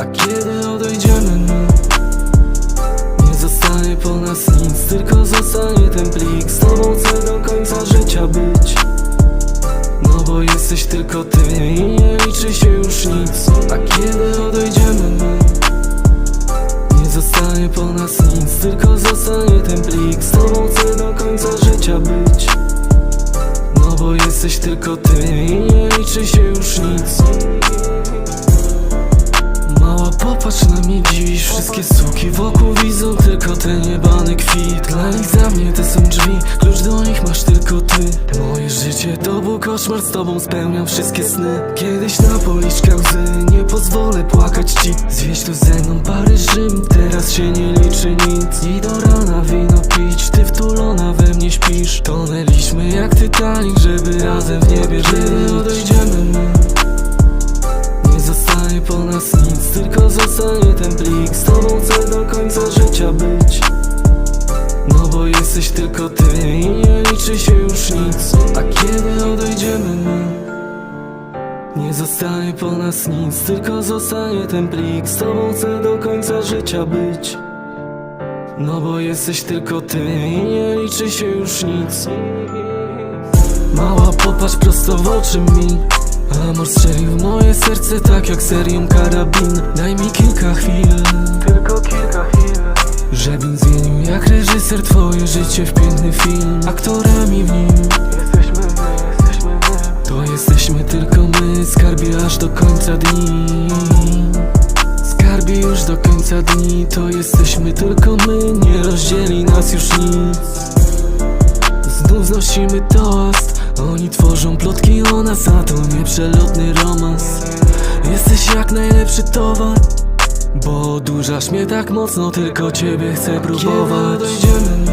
A kiedy odejdziemy my Nie zostanie po nas nic Tylko zostanie ten plik. Z tobą chcę do końca życia być. No bo jesteś tylko ty I nie liczy się już nic. A kiedy odejdziemy my Nie zostanie po nas nic. Tylko zostanie ten plik. Z tobą chcę do końca życia być. No bo jesteś tylko ty I nie liczy się już nic Popatrz na mnie dziś Wszystkie suki wokół widzą tylko ten niebany kwit Dla nich za mnie te są drzwi Klucz do nich masz tylko ty. Moje życie to był koszmar Z tobą spełniam wszystkie sny. Kiedyś na policzkach łzy Nie pozwolę płakać ci. Zwieź tu ze mną Paryż, Rzym Teraz się nie liczy nic. I do rana wino pić Ty wtulona we tylko ty i nie liczy się już nic. A kiedy odejdziemy my Nie zostanie po nas nic, tylko zostanie ten plik. Z tobą chcę do końca życia być. No bo jesteś tylko ty i nie liczy się już nic. Mała popatrz prosto w oczy mi. Amor strzelił w moje serce tak jak serią karabin. Daj mi kilka chwil. Tylko kilka Żebym zmienił jak reżyser twoje życie w piękny film. Aktorami w nim? Jesteśmy my, jesteśmy my. To jesteśmy tylko my. Skarbie aż do końca dni. Skarbie już do końca dni. To jesteśmy tylko my. Nie rozdzieli nas już nic. Znów znosimy toast. Oni tworzą plotki o nas A to nie przelotny romans. Jesteś jak najlepszy towar Bo odurzasz mnie tak mocno Tylko ciebie chcę próbować. dojdziemy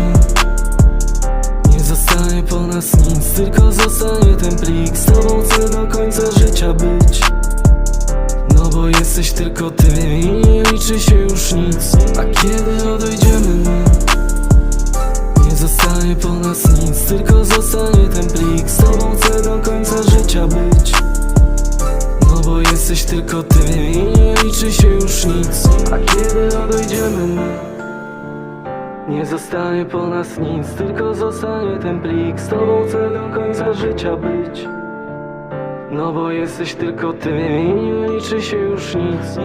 Nie zostanie po nas nic Tylko zostanie ten plik. Z tobą chcę do końca życia być. No bo jesteś tylko ty i nie liczy się już nic. A kiedy odejdziemy my nie zostanie po nas nic, tylko zostanie ten plik. Z tobą chcę do końca życia być. No bo jesteś tylko ty liczy się już nic. A kiedy odejdziemy my Nie zostanie po nas nic, tylko zostanie ten plik. Z tobą chcę do końca życia być. No bo jesteś tylko ty i nie liczy się już nic